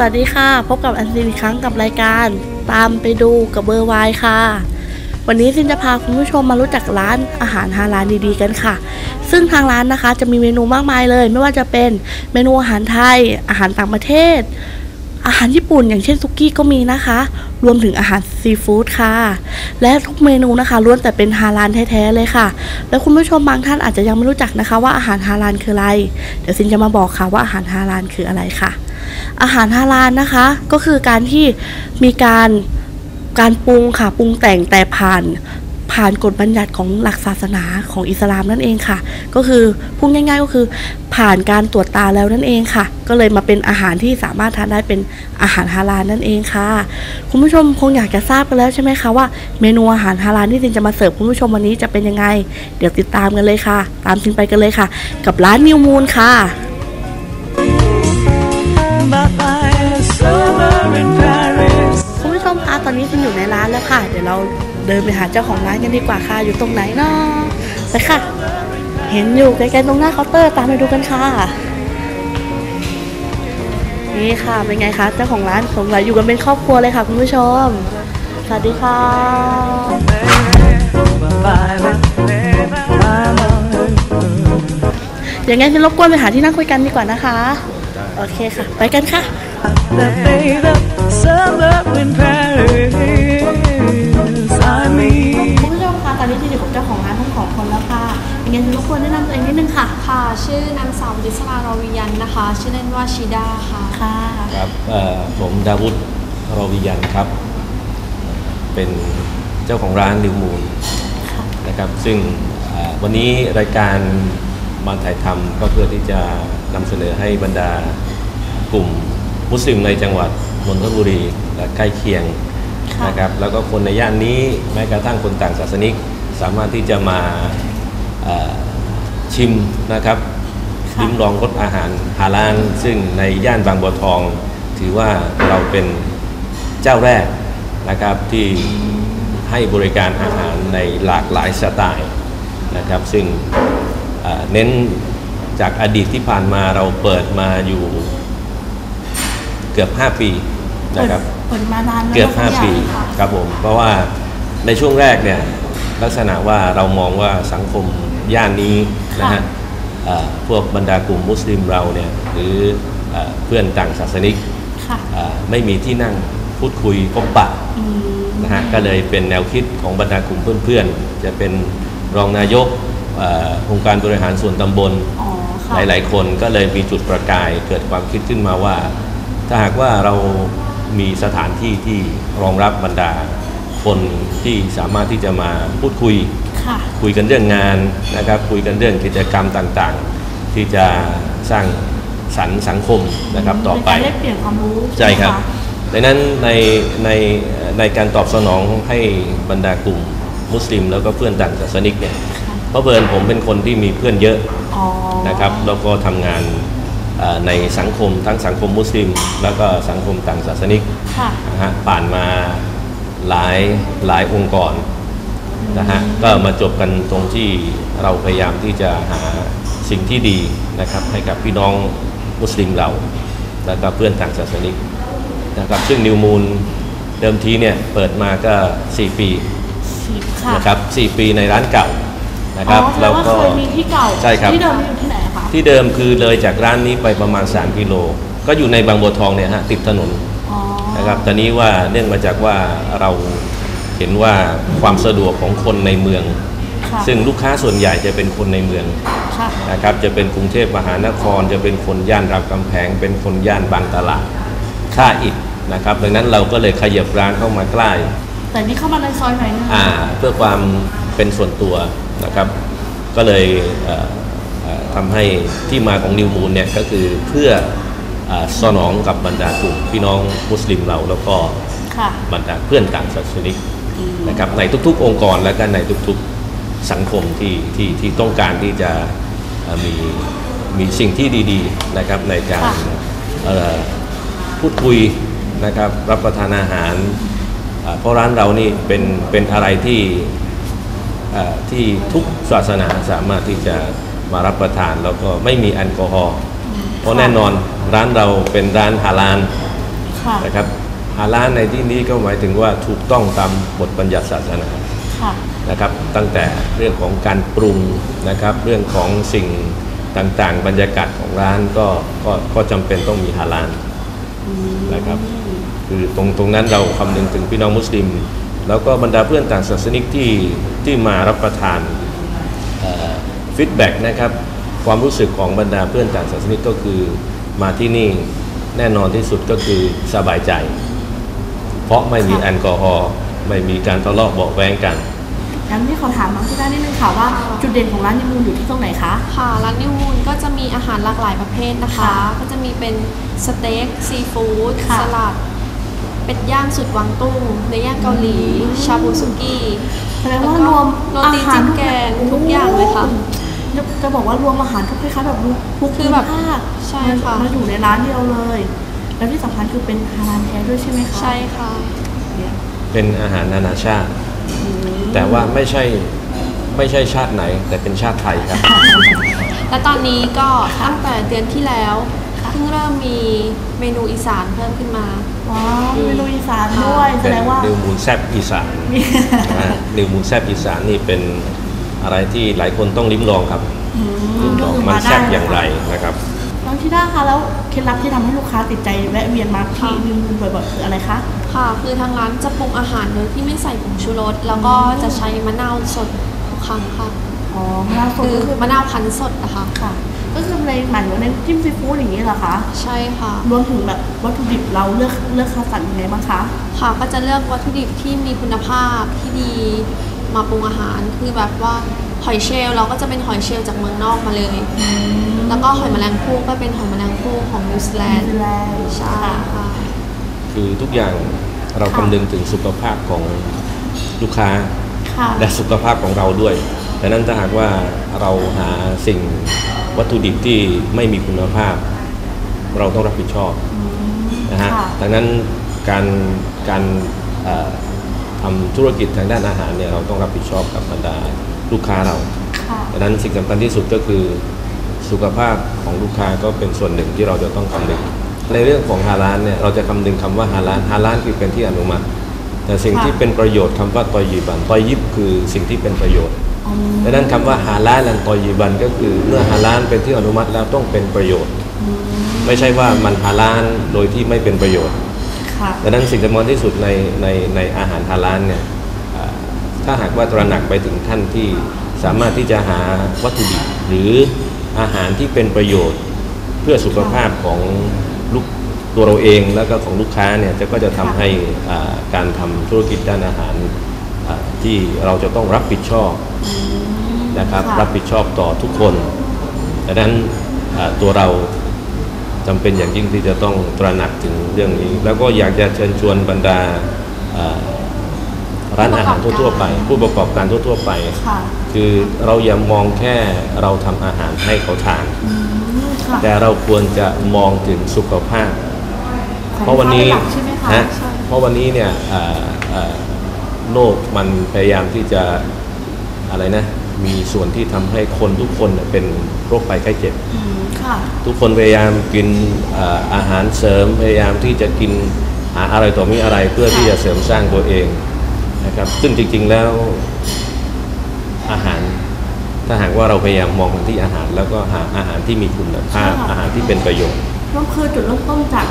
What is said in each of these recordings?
สวัสดีค่ะ พบกับอันซินอีกครั้งกับรายการ ตามไปดูกับเบอร์ไวายค่ะ วันนี้ซินจะพาคุณผู้ชมมารู้จักร้านอาหารฮาลาลดีๆกันค่ะ ซึ่งทางร้านนะคะจะมีเมนูมากมายเลย ไม่ว่าจะเป็นเมนูอาหารไทย อาหารต่างประเทศ อาหารญี่ปุ่นอย่างเช่นซุกี้ก็มีนะคะ รวมถึงอาหารซีฟู้ดค่ะ และทุกเมนูนะคะล้วนแต่เป็นฮาลาลแท้ๆเลยค่ะ แล้วคุณผู้ชมบางท่านอาจจะยังไม่รู้จักนะคะ ว่าอาหารฮาลาลคืออะไร เดี๋ยวซินจะมาบอกค่ะว่าอาหารฮาลาลคืออะไรค่ะ อาหารฮาลาลนะคะ ก็คือการที่มีการการปรุงค่ะปรุงแต่งแต่ผ่าน ผ่านกฎบัญญัติของหลักศาสนาของอิสลามนั่นเองค่ะ ก็คือพูดง่าย ๆ ก็คือ ผ่านการตรวจตาแล้วนั่นเองค่ะ ก็เลยมาเป็นอาหารที่สามารถทานได้เป็นอาหารฮาลาลนั่นเองค่ะ คุณผู้ชมคงอยากจะทราบกันแล้วใช่ไหมคะว่าเมนูอาหารฮาลาลที่จินจะมาเสิร์ฟคุณผู้ชมวันนี้จะเป็นยังไง เดี๋ยวติดตามกันเลยค่ะ ตามจินไปกันเลยค่ะ กับร้านนิวมูนค่ะ คุณผู้ชมคะตอนนี้คุณอยู่ในร้านแล้วค่ะ เดี๋ยวเรา เดินไปหาเจ้าของร้านกันดีกว่าค่ะ อยู่ตรงไหนเนาะไปค่ะ เห็นอยู่ใกล้ๆตรงหน้าเคาน์เตอร์ตามไปดูกันค่ะ นี่ค่ะเป็นไงคะเจ้าของร้านสงสัยอยู่กันเป็นครอบครัวเลยค่ะคุณผู้ชม สวัสดีค่ะอย่างงั้นฉันรบกวนไปหาที่นั่งคุยกันดีกว่านะคะ โอเคค่ะ ไปกันค่ะ คะตอนนี้ที่อยู่กับเจ้าของร้านทั้งสองคนแล้วค่ะอย่างงั้นรบกวนแนะนำตัวเองนิดนึงค่ะ ค่ะ ชื่อนางสาวดิศรารวิยันนะคะ ชื่อเล่นว่าชิดาค่ะ ค่ะ ครับเอ่อผมดาวุฒิรวิยันครับ เป็นเจ้าของร้านนิวมูลนะครับซึ่งเอ่อวันนี้รายการมาถ่ายทำก็เพื่อที่จะนำเสนอให้บรรดากลุ่มมุสลิมในจังหวัดนนทบุรีและใกล้เคียงค่ะ นะครับแล้วก็คนในย่านนี้แม้กระทั่งคนต่างศาสนิก สามารถที่จะมาเอ่อชิมนะครับค่ะลิ้มลองรสอาหารฮาลาลซึ่งในย่านบางบัวทอง ถือว่าเราเป็นเจ้าแรกนะครับที่ให้บริการอาหารในหลากหลายสไตล์นะครับ ซึ่งเอ่อเน้นจากอดีตที่ผ่านมาเราเปิดมาอยู่เกือบ 5 ปีนะครับเปิดมานานแล้วเกือบนะคะ5ปีนี่ยค่ะครับผม เพราะว่าในช่วงแรกเนี่ย ลักษณะว่าเรามองว่าสังคมย่านนี้นะค่ะฮะเอ่อพวกบรรดากลุ่มมุสลิมเราเนี่ยหรือเอ่อเพื่อนต่างศาสนิกค่ะเอ่อไม่มีที่นั่งพูดคุยพบปะอืมนะฮะก็เลยเป็นแนวคิดของบรรดากลุ่มเพื่อนๆ จะเป็นรองนายกเอ่อองค์การบริหารส่วนตำบลอ๋อค่ะหลายๆ คนก็เลยมีจุดประกายเกิดความคิดขึ้นมาว่า ถ้าหากว่าเรามีสถานที่ที่รองรับบรรดา คนที่สามารถที่จะมาพูดคุยค่ะคุยกันเรื่องงานนะครับ คุยกันเรื่องกิจกรรมต่างๆ ที่จะสร้างสรรค์สังคมนะครับต่อไปเป็นการแลกเปลี่ยนความรู้ใช่ครับไหมะดังนั้นในในในการตอบสนองให้บรรดากลุ่มมุสลิม แล้วก็เพื่อนต่างศาสนิกเนี่ยเพราะเบิร์นผมเป็นคนที่มีเพื่อนเยอะอ๋อนะครับแล้วก็ทำงานเอ่อในสังคมทั้งสังคมมุสลิม แล้วก็สังคมต่างศาสนิกค่ะนะฮะผ่านมา หลายหลายองค์กรนะฮะก็มาจบกันตรงที่เราพยายามที่จะหาสิ่งที่ดีนะครับให้กับพี่น้องมุสลิมเราแล้วก็เพื่อนต่างศาสนิกนะครับซึ่งนิวมูลเดิมทีเนี่ยเปิดมาก็ 4 ปีสิบค่ะนะครับ4ปีในร้านเก่านะครับอ๋อแสดงว่าเคยมีที่เก่าใช่ครับที่เดิมอยู่ที่ไหนคะที่เดิมคือเลยจากร้านนี้ไปประมาณ 3 กิโล ก็อยู่ในบางบัวทองเนี่ยฮะติดถนนอ๋อ นะครับ ตอนนี้ว่าเนื่องมาจากว่าเราเห็นว่าความสะดวกของคนในเมือง ค่ะซึ่งลูกค้าส่วนใหญ่จะเป็นคนในเมืองค่ะ นะครับ จะเป็นกรุงเทพมหานคร จะเป็นคนย่านรามคำแพงเป็นคนย่านบางตลาดท่าอิฐนะครับ ดังนั้นเราก็เลยขยับร้านเข้ามาใกล้ แต่นี่เข้ามาในซอยไหนอยนึงอ่าเพื่อความเป็นส่วนตัวนะครับ ก็เลยเอ่อเอ่อทำให้ที่มาของนิวมูลเนี่ยก็คือเพื่อเออ สนองกับบรรดากลุ่มพี่น้องมุสลิมเราแล้วก็ค่ะบรรดาเพื่อนต่างศาสนิกนะครับในทุกๆ องค์กรและก็ในทุกๆสังคมที่ที่ที่ต้องการที่จะเอ่อมีมีสิ่งที่ดีๆนะครับในการค่ะเอ่อพูดคุยนะครับรับประทานอาหารอ่าเพราะร้านเรานี่เป็นเป็นอะไรที่เอ่อที่ทุกศาสนาสามารถที่จะมารับประทานแล้วก็ไม่มีแอลกอฮอล์เพราะแน่นอน ร้านเราเป็นร้านฮาลาลค่ะนะครับฮาลาลในที่นี้ก็หมายถึงว่าถูกต้องตามบทบัญญัติศาสนาค่ะนะครับ ตั้งแต่เรื่องของการปรุงนะครับ เรื่องของสิ่งต่างๆ บรรยากาศของร้านก็ก็ก็จำเป็นต้องมีฮาลาลนะครับคือตรงตรงนั้นเราคำนึงถึงพี่น้องมุสลิม แล้วก็บรรดาเพื่อนต่างศาสนิกที่ที่มารับประทานฟีดแบ็กนะครับ ความรู้สึกของบรรดาเพื่อนต่างศาสนิกก็คือ มาที่นี่แน่นอนที่สุดก็คือสบายใจ เพราะไม่มีแอลกอฮอล์ไม่มีการทะเลาะเบาะแว้งกันงั้นที่ขอถามน้องที่ได้นิดนึงค่ะว่า จุดเด่นของร้านนิมูลอยู่ที่ตรงไหนคะ ค่ะร้านนิวมูลก็จะมีอาหารหลากหลายประเภทนะคะค่ะก็จะมีเป็นสเต็กซีฟู้ดค่ะสลัดเป็ดย่างสุดวังตุ้งเนื้อย่างเกาหลี ชาบูสุกี้แสดงว่ารวมโรตีจิ้มแกงทุกอย่างเลยค่ะ จะจะบอกว่ารวมอาหารทุกคล้ายๆแบบทุกคือแบบภาคใช่ค่ะมาอยู่ในร้านเดียวเลย แล้วที่สำคัญคือเป็นฮาลาลแท้ด้วยใช่ไหมคะใช่ค่ะเนี่ยเป็นอาหารนานาชาติ แต่ว่าไม่ใช่ไม่ใช่ชาติไหน แต่เป็นชาติไทยครับ และตอนนี้ก็ตั้งแต่เดือนที่แล้วเพิ่งเริ่มมีเมนูอีสานเพิ่มขึ้นมาว้าวมีเมนูอีสานด้วยแสเป็นดงว่านิวมูลแซบอีสานมีนะฮะนิวมูลแซบอีสานนี่เป็น อะไรที่หลายคนต้องลิ้มลองครับอืมลิ้มลองก็คือมันมาแซได้บอย่างไรนะครับน้องทิด้าคะแล้วเคล็ดลับที่ทำให้ลูกค้าติดใจแวะเวียนมาที่ค่ะนิมูลบ่อยๆคืออะไรคะค่ะ คือทางร้านจะปรุงอาหารโดยที่ไม่ใส่ผงชูรสแล้วก็จะใช้มะนาวสดทุกครั้งค่ะอ๋อมะนาวสดคือก็คือมะนาวคั้นสดนะคะค่ะก็คือในหมายถึงว่าในจิ้มซีฟู้ดอย่างนี้เหรอคะ ใช่ค่ะ รวมถึงแบบวัตถุดิบเราเลือกเลือกคัดสรรยังไงบ้างคะ ค่ะก็จะเลือกวัตถุดิบที่มีคุณภาพที่ดี มาปรุงอาหารคือแบบว่าหอยเชลล์เราก็จะเป็นหอยเชลล์จากเมืองนอกมาเลย แล้วก็หอยแมลงภู่ก็เป็นหอยแมลงภู่ของนิวซีแลนด์นิวซีแลนด์ใช่ค่ะคือทุกอย่างเราค่ะคำนึงถึงสุขภาพของลูกค้าค่ะและสุขภาพของเราด้วยดังนั้นถ้าหากว่าเราหาสิ่งวัตถุดิบที่ไม่มีคุณภาพ เราต้องรับผิดชอบนะฮะค่ะดังนั้นการการเอ่อ ทำธุรกิจทางด้านอาหารเนี่ยเราต้องรับผิดชอบกับบรรดาลูกค้าเราค่ะดังนั้นสิ่งสำคัญที่สุดก็คือสุขภาพของลูกค้าก็เป็นส่วนหนึ่งที่เราจะต้องคำนึงในเรื่องของฮาลาลเนี่ยเราจะคำนึงคำว่าฮาลาลฮาลาลคือเป็นที่อนุมัติ แต่สิ่งค่ะที่เป็นประโยชน์คำว่าตอยีบันตอยิบคือสิ่งที่เป็นประโยชน์อืมดังนั้นคำว่าฮาลาลและตอยีบันก็คือเมื่อฮาลาลเป็นที่อนุมัติแล้วต้องเป็นประโยชน์ ไม่ใช่ว่ามันฮาลาลโดยที่ไม่เป็นประโยชน์ค่ะ ดังนั้นสิ่งสำคัญที่สุดในในในอาหารฮาลาลเนี่ยอ่าถ้าหากว่าตระหนักไปถึงขั้นที่สามารถที่จะหาวัตถุดิบหรืออาหารที่เป็นประโยชน์เพื่อสุขภาพของลูกตัวเราเองแล้วก็ของลูกค้าเนี่ยจะก็จะทำให้อ่าการทำธุรกิจด้านอาหารอ่าที่เราจะต้องรับผิดชอบนะครับค่ะรับผิดชอบต่อทุกคนดังนั้นอ่าตัวเรา จำเป็นอย่างยิ่งที่จะต้องตระหนักถึงเรื่องนี้ แล้วก็อยากจะเชิญชวนบรรดาอ่าร้านอาหารทั่วๆไป ผู้ประกอบการทั่วๆไปค่ะคือเราอย่ามองแค่เราทำอาหารให้เขาทานอืมค่ะแต่เราควรจะมองถึงสุขภาพของเพราะวันนี้ลูกค้าเป็นหลักใช่ไหมคะนะใช่เพราะวันนี้เนี่ยอ่าอ่าโลกมันพยายามที่จะอะไรนะ มีส่วนที่ทำให้คนทุกคนเนี่ยเป็นโรคภัยไข้เจ็บอืมค่ะทุกคนพยายามกินอ่าอาหารเสริมพยายามที่จะกินหาอะไรต่อมีอะไรเพื่อที่จะเสริมสร้างตัวเองนะครับซึ่งจริง ๆแล้วอาหาร ถ้าหากว่าเราพยายามมองไปที่อาหาร แล้วก็หาอาหารที่มีคุณภาพใช่ค่ะอาหารที่เป็นประโยชน์ก็คือจุดเริ่มต้นจาก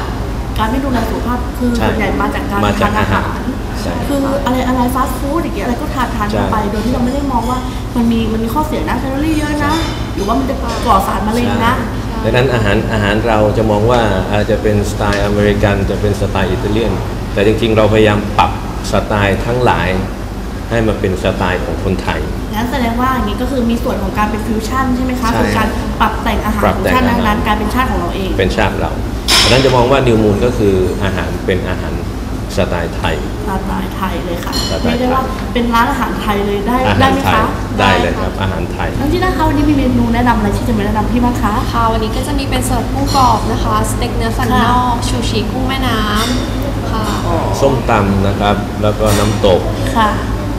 การไม่ดูแลสุขภาพคือใช่ส่วนใหญ่มาจากการมาทาจากนอาหารอาหารใช่คืออะไรอะไรฟาสต์ฟู้ดอย่างเงี้ยอะไรก็ทานทานใช่เข้าไปโดยที่เราไม่ได้มองว่า มันมีมันมีข้อเสียนะแคลอรี่เยอะนะ หรือว่ามันจะก่อสารมะเร็งนะดังนั้นอาหารอาหารเราจะมองว่าอาจจะเป็นสไตล์อเมริกันจะเป็นสไตล์อิตาเลียน แต่จริงๆ เราพยายามปรับสไตล์ทั้งหลายให้มาเป็นสไตล์ของคนไทยงั้นแสดงว่าอย่างนี้ก็คือมีส่วนของการเป็นฟิวชั่นใช่ไหมคะใช่คือการปรับแต่งอาหารปรับของแต่งชาติอาหารนั้นๆกลายเป็นชาติของเราเอง เป็นชาติเราดังนั้นจะมองว่านิวมูลก็คืออาหารเป็นอาหาร สไตล์ไทย สไตล์ไทยเลยค่ะสไตล์ไทย เรียกได้ว่าเป็นร้านอาหารไทยเลยได้อาได้หารไหมไทยคะได้เลยครับอาหารไทย น้องที่นะคะวันนี้มีเมนูแนะนำอะไรที่จะมาแนะนำพี่บ้างคะ ค่ะวันนี้ก็จะมีเป็นสลัดกุ้งกรอบนะคะสเต็กเนื้อสันนอกชูชีกุ้งแม่น้ำค่ะค่ะ ส้มตำนะครับ แล้วก็น้ำตก ค่ะ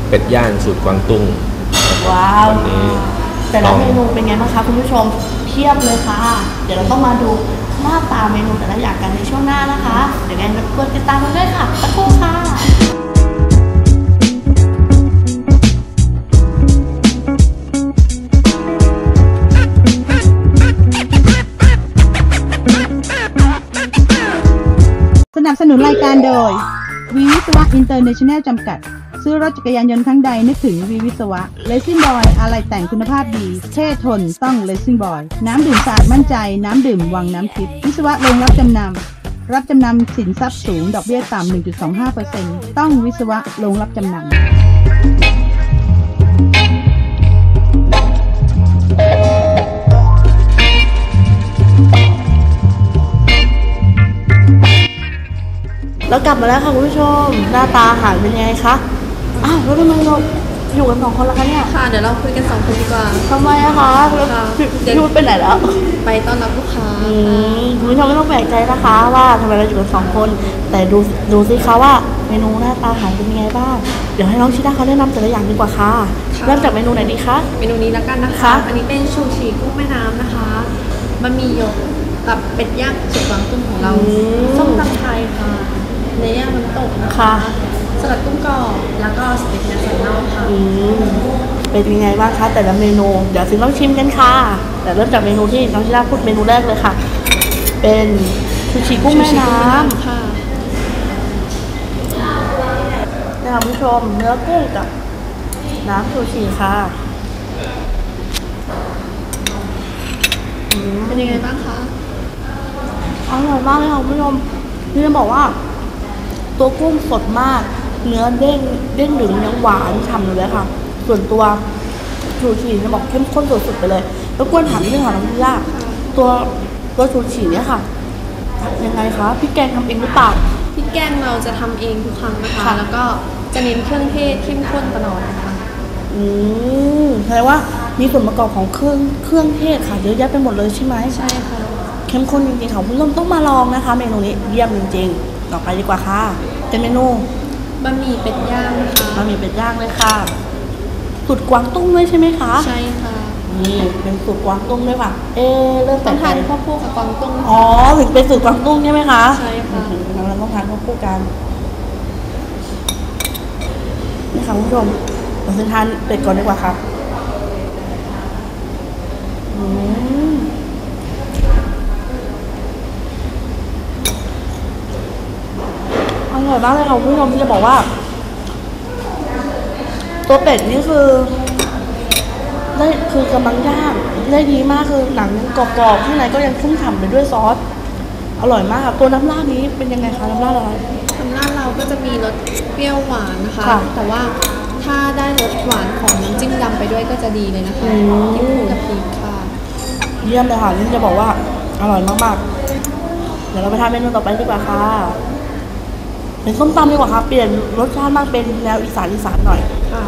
เป็ดย่างสูตรกวางตุ้งว้าว วันนี้แต่ละเมนูเป็นไงบ้างคะคุณผู้ชมเพียบเลยค่ะ เดี๋ยวเราต้องมาดู หน้าตาเมนูแต่ละอย่างกันในช่วงหน้านะคะ เดี๋ยวไงรบกวนติดตามกันด้วยค่ะสักครู่ค่ะสนับสนุนรายการโดยวีวิศวะอินเตอร์เนชั่นแนลจำกัด ซื้อรถจักรยานยนต์ครั้งใดนึกถึงวีวิศวะเลซิ่งบอยอะไรแต่งคุณภาพดี เท่ทนต้องเลซิ่งบอยน้ำดื่มสะอาดมั่นใจ น้ำดื่มวังน้ำทิพย์วิศวะลงรับจำนำรับจำนำสินทรัพย์สูง ดอกเบี้ยต่ำ 1.25%ต้องวิศวะลงรับจำนำแล้วกลับมาแล้วค่ะคุณผู้ชม หน้าตาอาหารเป็นยังไงคะ อ้าวแล้วทำไมเราอยู่กันสองคนละคะเนี่ยค่ะเดี๋ยวเราคุยกันสองคนดีกว่า ทำไมอะคะแล้วค่ะพี่เดี๋ยว พี่วุฒิไปไหนแล้วไปต้อนรับลูกค้าอืมคุณผู้ชมไม่ต้องแปลกใจนะคะว่าทำไมเราอยู่กันสองคน แต่ดูดูสิคะว่าเมนูหน้าตาอาหารเป็นยังไงบ้าง เดี๋ยวให้น้องชิดาเขาแนะนำแต่ละอย่างดีกว่าค่ะค่ะ เริ่มจากเมนูไหนดีคะ เมนูนี้แล้วกันนะคะ ค่ะ อันนี้เป็นชูชีกุ้งแม่น้ำนะคะบะหมี่หยกกับเป็ดย่างสุดกวางตุ้งของเราส้มตำไทยค่ะเนื้อย่างน้ำตกนะคะค่ะ สลัดกุ้งกรอบแล้วก็สเต็กเนื้อสันนอกค่ะ อืมเป็นยังไงบ้างคะแต่ละเมนู เดี๋ยวซิมต้องชิมกันค่ะ แต่เริ่มจากเมนูที่น้องชิดาพูดเมนูแรกเลยค่ะ เป็นชูชีกุ้งแม่น้ำค่ะนี่ค่ะคุณผู้ชมเนื้อกุ้งกับน้ำซูชิค่ะอืมเป็นยังไงบ้างคะอร่อยมากเลยค่ะคุณผู้ชมนี่จะบอกว่า ตัวกุ้งสดมาก เนื้อเด้งเด้งดึงยังหวานฉ่ำอยู่เลยค่ะ ส่วนตัวชูชีจะบอกเข้มข้นสุดๆไปเลยแล้วกวนถามนิดนึงค่ะน้องพิล่าตัวตัวชูชีเนี่ยค่ะทำยังไงคะพี่แกงทำเองหรือเปล่าพริกแกงเราจะทำเองทุกครั้งนะคะค่ะแล้วก็จะเน้นเครื่องเทศเข้มข้นตลอดนะคะอืมแปลว่ามีส่วนประกอบของเครื่องเครื่องเทศค่ะเยอะแยะไปหมดเลยใช่ไหมใช่ค่ะเข้มข้นจริงๆค่ะคุณผู้ชมต้องมาลองนะคะ เมนูนี้เยี่ยมจริงๆ ต่อไปดีกว่าค่ะเป็นเมนู บะหมี่เป็ดย่างนะคะบะหมี่เป็ดย่างเลยค่ะ สูตรกวางตุ้งด้วยใช่ไหมคะ ใช่ค่ะ นี่เป็นสูตรกวางตุ้งด้วยค่ะ เอ๊ะเริ่มต้แต่องใจทานควบคู่กับกวางตุ้ง อ๋อ ถึงเป็นสูตรกวางตุ้งใช่ไหมคะ ใช่ค่ะอื้อหือเราต้องทานควบคู่กันนี่ค่ะคุณผู้ชมเราจะทานเป็ดก่อนดีกว่าค่ะอืม อร่อยมากเลยค่ะคุณผู้ชมจะบอกว่า ตัวเป็ดนี่คือได้คือกำลังย่างได้ดีมากคือหนังกรอบๆข้างในก็ยังชุ่มฉ่ำไปด้วยซอสอร่อยมากค่ะตัวน้ำราดนี้เป็นยังไงคะน้ำราดอะไรทางร้านเราก็จะมีรสเปรี้ยวหวานนะคะค่ะแต่ว่าถ้าได้รสหวานของน้ำจิ้มดำไปด้วยก็จะดีเลยนะคะอืมกินคู่กับพริกค่ะ เยี่ยมเลยค่ะนี่จะบอกว่าอร่อยมากๆ เดี๋ยวเราไปทานเมนูต่อไปดีกว่าค่ะ เป็นส้มตำดีกว่าค่ะเปลี่ยนรสชาติมากเป็นแนวอีสานอีสานหน่อย ค่ะ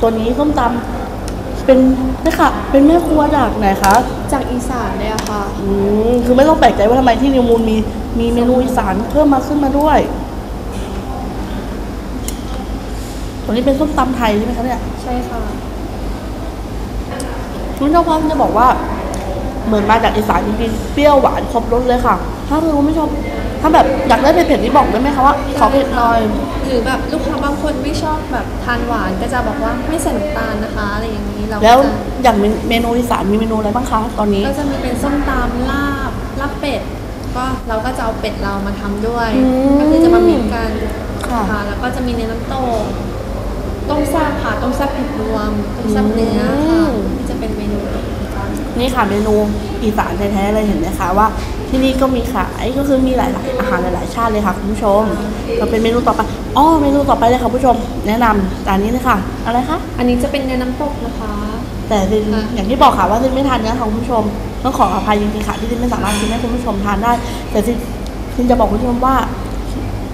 ตัวนี้ส้มตำเป็นนี่ค่ะเป็นแม่ครัวจากไหนคะจากอีสานเลยอะค่ะ อืมคือไม่ต้องแปลกใจว่าทำไมที่นิวมูลมีมีเมนูอีสานเพิ่มมาขึ้นมาด้วย ตัวนี้เป็นส้มตำไทยใช่ไหมคะเนี่ย ใช่ค่ะ คุณเจ้าพ่อจะบอกว่า เหมือนมาจากอีสานจริงๆเปรี้ยวหวานครบรสเลยค่ะ ถ้าคือคุณผู้ชม ถ้าแบบอยากได้เผ็ดๆนี่บอกได้ไหมคะว่าขอเผ็ดหน่อย หรือแบบลูกค้าบางคนไม่ชอบแบบทานหวานก็จะบอกว่าไม่ใส่น้ำตาลนะคะอะไรอย่างนี้เราก็แล้วจะอย่างเมนูอีสานมีเมนูอะไรบ้างคะตอนนี้ก็จะมีเป็นส้มตำลาบลาบเป็ดก็เราก็จะเอาเป็ดเรามาทำด้วยอืมก็คือจะมามิกกันค่ะ ค่ะแล้วก็จะมีในน้ำตกต้มแซ่บค่ะต้มแซ่บเผ็ดรวมต้มแซ่บเนื้อค่ะที่จะเป็นเมนู นี่ค่ะเมนูอีสานแท้ๆเลยเห็นไหมคะว่าที่นี่ก็มีขายก็คือมีหลายๆอาหารหลายๆชาติเลยค่ะคุณผู้ชมเราเป็นเมนูต่อไปอ๋อเมนูต่อไปเลยค่ะคุณผู้ชม แนะนำจานนี้เลยค่ะ อะไรคะ อันนี้จะเป็นเนื้อน้ำตกนะคะ แต่ซินค่ะ อย่างที่บอกค่ะว่าซินไม่ทานเนื้อค่ะคุณผู้ชมต้องขออภัยจริงๆค่ะที่ซินไม่สามารถกินให้คุณผู้ชมทานได้ แต่ซินซินจะบอกคุณผู้ชมว่า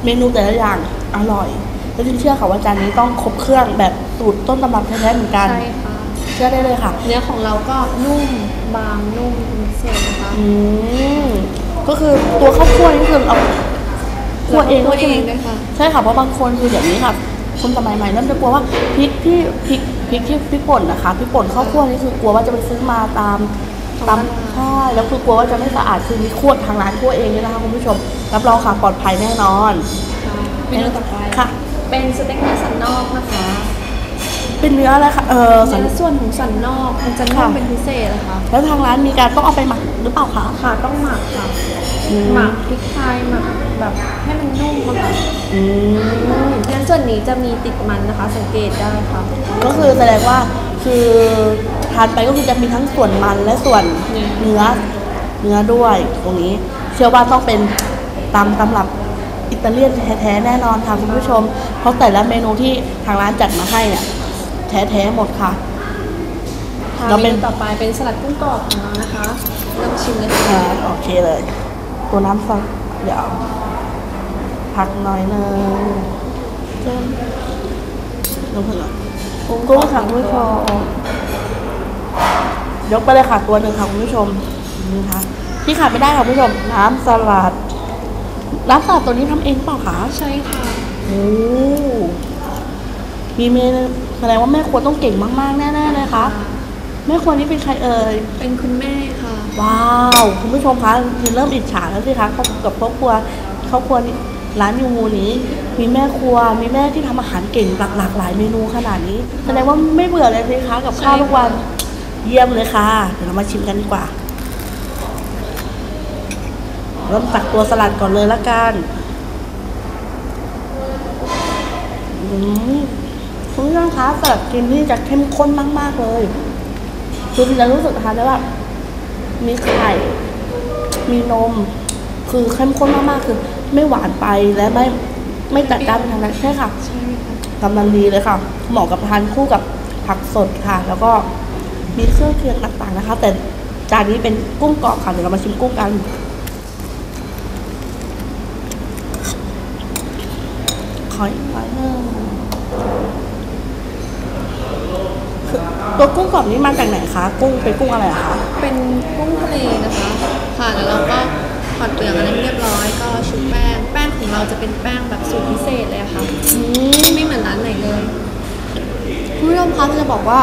เมนูแต่ละอย่างอร่อย แล้วซินเชื่อค่ะว่าจานนี้ต้องครบเครื่องแบบสูตรต้นตำรับแท้ๆเหมือนกัน ใช่ค่ะเชื่อได้เลยค่ะ เนื้อของเราก็นุ่มบางนุ่มพิเศษนะคะอืมก็คือตัวข้าวคั่วนี่คือเอาคั่คั่วเองคั่วใช่ไหมเองด้วยค่ะใช่ค่ะเพราะบางคนคืออย่างนี้ค่ะคนสมัยใหม่เริ่มจะกลัวว่าพริกที่พริกพริกที่พริกป่นนะคะพริกป่นข้าวคั่วนี่คือกลัวว่าจะไปซื้อมาตามตามใช่แล้วคือกลัวว่าจะไม่สะอาดคือมีคั่วทางร้านคั่วเองเลยนะคะคุณผู้ชมรับรองค่ะปลอดภัยแน่นอนเมนูต่อไปค่ะ เป็นสเต็กเนื้อสันนอกนะคะ เป็นเนื้ออะไรคะเออสัน เนื้อส่วนของสันนอกมันจะนุ่มค่ะ เป็นพิเศษนะคะแล้วทางร้านมีการต้องเอาไปหมักหรือเปล่าคะ ค่ะต้องหมักค่ะอืม หมักพริกไทยหมักแบบให้มันนุ่มอะค่ะอืมงั้นส่วนนี้จะมีติดมันนะคะ สังเกตได้ค่ะก็คือแสดงว่าคือทานไปก็คือจะมีทั้งส่วนมันและส่วนเนื้อเนื้อเนื้อด้วยตรงนี้ เชื่อว่าต้องเป็นตามตำรับอิตาเลียนแท้ๆแน่นอนค่ะคุณผู้ชม เพราะแต่ละเมนูที่ทางร้านจัดมาให้เนี่ย แท้ๆหมดค่ะค่ะเราเมเป็นนูต่อไปเป็นสลัดกุ้งกรอบของเรานะคะเริ่มชิมเลยอ่าค่ะโอเคเลยตัวน้ำซอสเดี๋ยวพักหน่อยนึงเจิ้มน้ำผึ้งอะกุ้งค่ะคุณผู้ชมยกไปเลยค่ะตัวหนึ่งค่ะคุณผู้ชมนี่ค่ะที่ขาดไม่ได้ค่ะคุณผู้ชม น้ำสลัดน้ำสลัดตัวนี้ทำเองเปล่าคะใช่ค่ะโอ้มีเมนู แสดงว่าแม่ครัวต้องเก่งมาก ๆ แน่ๆเลยค่ะแม่ครัวนี้เป็นใครเอ่ย เป็นคุณแม่ค่ะ ว้าวคุณผู้ชมคะคือเริ่มอิจฉาแล้วสิคะครอบกับครอบครัวครอบครัวนี้ร้านยูมูนี้ มีแม่ครัวมีแม่ที่ทำอาหารเก่งหลากหลากหลายเมนูขนาดนี้ แสดงว่าไม่เบื่อเลยสิคะกับข้าวทุกวันเยี่ยมเลยค่ะ เดี๋ยวเรามาชิมกันดีกว่า เริ่มจากตัวสลัดก่อนเลยละกันอืม คุณผู้ชมคะสลัดกินนี่จะเข้มข้นมาก ๆ เลยคือจะรู้สึกทานได้ว่า มีไข่ มีนม คือเข้มข้นมาก ๆ คือ ไม่หวานไปและไม่ไม่จัดจ้านทางนั้นใช่ค่ะกำลังดีเลยค่ะ เหมาะกับทานคู่กับผักสดค่ะ แล้วก็มีเครื่องเคียงต่างๆนะคะ แต่จานนี้เป็นกุ้งกรอบค่ะเดี๋ยวเรามาชิมกุ้งกันขออีกหน่อยนึง คือตัวกุ้งกรอบนี้มาจากไหนคะ กุ้งเป็นกุ้งอะไรอะคะ เป็นกุ้งทะเลนะคะ ค่ะแล้วเราก็ถอดเปลือกอะไรเรียบร้อย ก็ชุบแป้ง แป้งของเราจะเป็นแป้งแบบสูตรพิเศษเลยอะค่ะอืมไม่เหมือนร้านไหนเลยคุณผู้ชมคะจะบอกว่า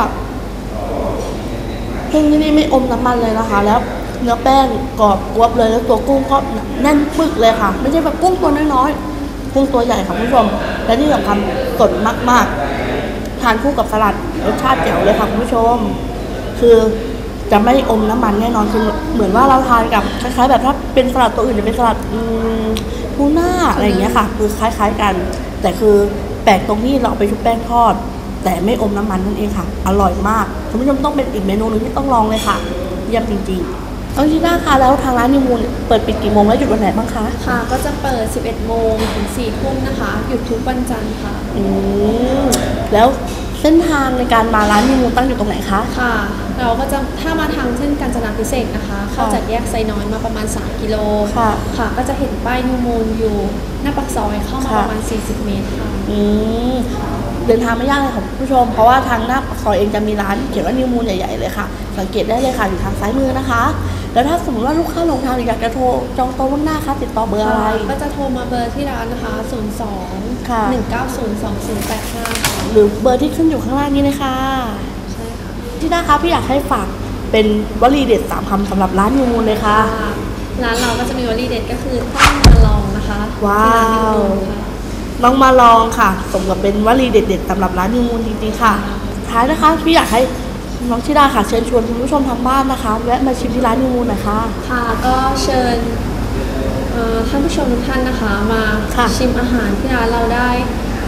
กุ้งที่นี่ไม่อมน้ำมันเลยนะคะ แล้วเนื้อแป้งกรอบกรวบเลยแล้วตัวกุ้งก็แน่นปึกเลยค่ะ ไม่ใช่แบบกุ้งตัวน้อยๆกุ้งตัวใหญ่ค่ะคุณผู้ชมและที่สำคัญสดมากๆ ทานคู่กับสลัด รสชาติแจ๋วเลยค่ะคุณผู้ชม คือจะไม่อมน้ำมันแน่นอนคือเหมือนว่าเราทานกับคล้ายๆ แบบถ้าเป็นสลัดตัวอื่นจะเป็นสลัดอืมทูน่าอะไรอย่างเงี้ยค่ะ คือคล้าย ๆกัน แต่คือแปลกตรงที่เราเอาไปชุบแป้งทอด แต่ไม่อมน้ำมันนั่นเองค่ะ อร่อยมากคุณผู้ชมต้องเป็นอีกเมนูหนึงที่ต้องลองเลยค่ะเยี่ยมจริงๆต้องที่หน้าค่ะแล้วทางร้านนิมูลเปิดปิดกี่โมงและหยุดวันไหนบ้างคะค่ะ ก็จะเปิด 11 โมงถึง 4 ทุ่มนะคะ หยุดทุกวันจันทร์ค่ะอืมแล้ว เส้นทางในการมาร้านนิมูลตั้งอยู่ตรงไหนคะ ค่ะ เราก็จะถ้ามาทางเส้นกาญจนาพิเศษกนะคะ เข้าจากแยกไซน้อยมาประมาณ 3 กิโลค่ะ ค่ะ ก็จะเห็นป้ายนิวมูลอยู่หน้าปากซอยเข้ามาค่ะประมาณ 40 เมตรค่ะ อืมเดินทางไม่ยากเลยค่ะคุณผู้ชม เพราะว่าทางหน้าปากซอยเองจะมีร้านเขียนว่านิวมูลใหญ่ๆเลยค่ะ สังเกตได้เลยค่ะอยู่ทางซ้ายมือนะคะ แล้วถ้าสมมติว่าลูกค้าลงทางหรืออยากจะโทรจองโต๊ะล่วงหน้าคะติดต่อเบอร์อะไร ก็จะโทรมาเบอร์ที่ร้านนะคะ 02ค่ะ190 2085ค่ะหรือเบอร์ที่ขึ้นอยู่ข้างล่างนี้เลยค่ะใช่ค่ะที่น่าคะพี่อยากให้ฝากเป็นวลีเด็ดสามคำสำหรับร้านนิวมูลเลยค่ะ ร้านเราก็จะมีวลีเด็ดก็คือต้องมาลองนะคะว้าวที่ร้านนิวมูลค่ะลองมาลองค่ะสมกับเป็นวลีเด็ดๆสำหรับร้านนิวมูลจริงๆค่ะท้ายนะคะพี่อยากให้ น้องชิดาค่ะเชิญชวนคุณผู้ชมทางบ้านนะคะแวะมาชิมที่ร้านนิวมูลหน่อยค่ะ ค่ะก็เชิญเอ่อท่านผู้ชมทุกท่านนะคะ มาค่ะ ชิมอาหารที่ร้านเราได้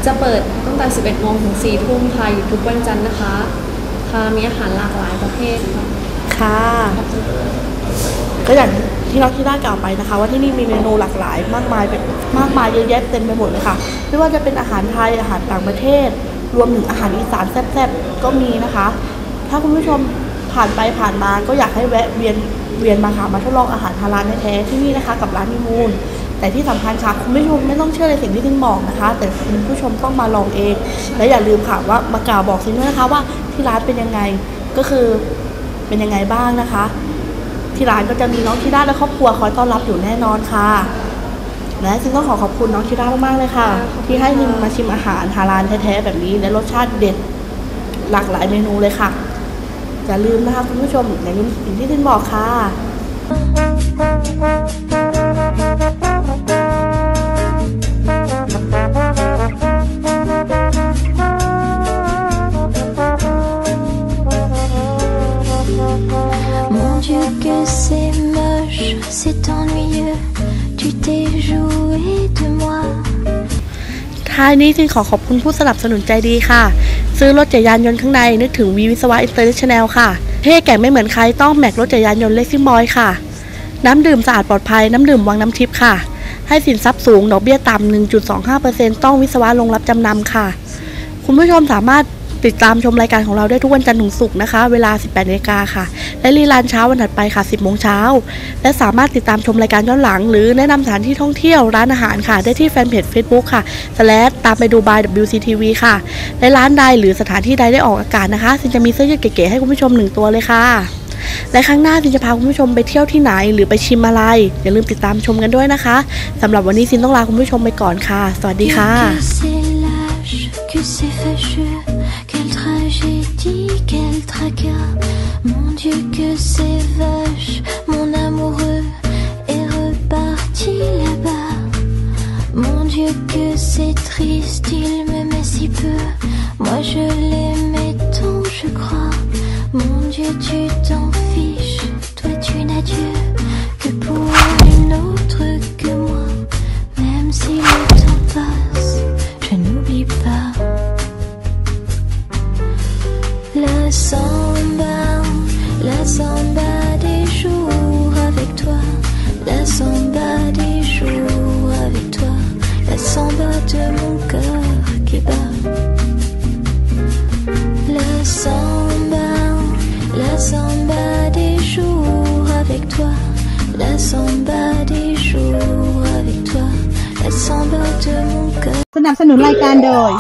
จะเปิดตั้งแต่ 11โมงถึง4ทุ่มค่ะอยู่ทุกวันจันทร์นะคะค่ะมีอาหารหลากหลายประเภทค่ะค่ะก็อย่างที่น้องที่ได้กล่าวไปนะคะ ว่าที่นี่มีเมนูหลากหลาย มากมายเป็นมากมายเยอะแยะเต็มไปหมดเลยค่ะ ไม่ว่าจะเป็นอาหารไทยอาหารต่างประเทศ รวมถึงอาหารอีสานแซ่บๆก็มีนะคะ ถ้าคุณผู้ชมผ่านไปผ่านมาก็อยากให้แวะเวียนเวียนมาค่ะมาทดลองอาหารฮาลาลแท้ๆที่นี่นะคะ กับร้านนิมูลแต่ที่สำคัญค่ะคุณผู้ชมไม่ต้องเชื่อในสิ่งที่ทินบอกนะคะ แต่คุณผู้ชมต้องมาลองเอง และอย่าลืมค่ะว่ามากล่าวบอกซินด้วยนะคะว่าที่ร้านเป็นยังไงก็คือเป็นยังไงบ้างนะคะ ที่ร้านก็จะมีน้องทีด้าและครอบครัวคอยต้อนรับอยู่แน่นอนค่ะและซินต้องขอขอบคุณน้องชิร่ามากๆเลยค่ะ ที่ให้ซินมาชิมอาหารฮาลาลแท้ๆแบบนี้และรสชาติเด็ดหลากหลายเมนูเลยค่ะ อย่าลืมนะคะคุณผู้ชมอย่าลืมสิ่งที่ซินบอกค่ะ Mon Dieu que c'est moche, c'est ennuyeux, tu t'es joué de moi. ท้ายนี้ซินขอขอบคุณผู้สนับสนุนใจดีค่ะ ซื้อรถจักรยานยนต์ข้างในนึกถึงวีวิศวะอินเตอร์เนชั่นแนลค่ะ เท่แก่ไม่เหมือนใครต้องแม็กรถจักรยานยนต์เลสซิ่งบอยค่ะ น้ำดื่มสะอาดปลอดภัยน้ำดื่มวังน้ำทิพย์ค่ะ ให้สินทรัพย์สูงดอกเบี้ยต่ำ1.25%ต้องวิศวะลงรับจำนำค่ะ คุณผู้ชมสามารถ ติดตามชมรายการของเราได้ทุกวันจันทร์ถึงศุกร์นะคะ เวลา 18นาฬิกาค่ะ และรีลันเช้าวันถัดไปค่ะ 10โมงเช้า และสามารถติดตามชมรายการย้อนหลัง หรือแนะนำสถานที่ท่องเที่ยวร้านอาหารค่ะ ได้ที่แฟนเพจ Facebook ค่ะสแลตตามไปดูบาย WCTV ค่ะ และร้านใดหรือสถานที่ใดได้ออกอากาศนะคะซินจะมีเสื้อยืดเก๋ๆให้คุณผู้ชมหนึ่งตัวเลยค่ะ และครั้งหน้าซินจะพาคุณผู้ชมไปเที่ยวที่ไหน หรือไปชิมอะไรอย่าลืมติดตามชมกันด้วยนะคะสำหรับวันนี้ซินต้องลาคุณผู้ชมไปก่อนค่ะ สวัสดีค่ะ Que c'est fâcheux, Mon Dieu, que c'est vache, mon amoureux est reparti là-bas. Mon Dieu, que c'est triste, il m'aimait si peu. Moi, je l'aimais tant, je crois. Mon Dieu, tu t'en fiches, toi, tu n'as Dieu samba, la samba des jours avec toi, la samba des jours avec toi, la samba de mon cœur qui bat. La samba, la samba des jours avec toi, la samba des jours avec toi, la samba de mon cœur. สนับสนุนรายการโดย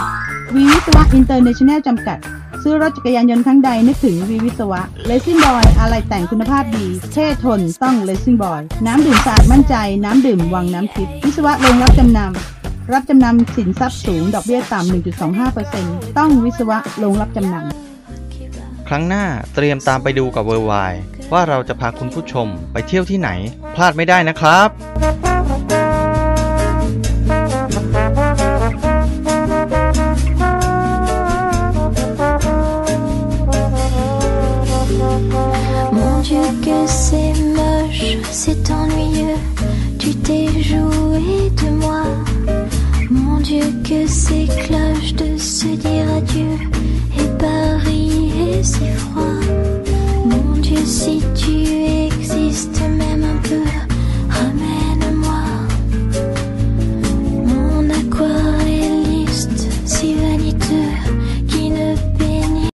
วีวิศวะอินเตอร์เนชั่นแนลจำกัด ซื้อรถจักรยานยนต์ครั้งใดนึกถึงวีวิศวะเลสซิ่งบอยอะไรแต่งคุณภาพดี เท่ทนต้องเลสซิ่งบอยน้ำดื่มสะอาดมั่นใจ น้ำดื่มวังน้ำทิพย์วิศวะลงรับจำนำรับจำนำสินทรัพย์สูง ดอกเบี้ยต่ำ1.25%ต้องวิศวะลงรับจำนำครั้งหน้าเตรียมตามไปดูกับเวอร์ไวว่าเราจะพาคุณผู้ชมไปเที่ยวที่ไหน พลาดไม่ได้นะครับ que ces cloches de se dire adieu. Et Paris est si froid. Mon Dieu, si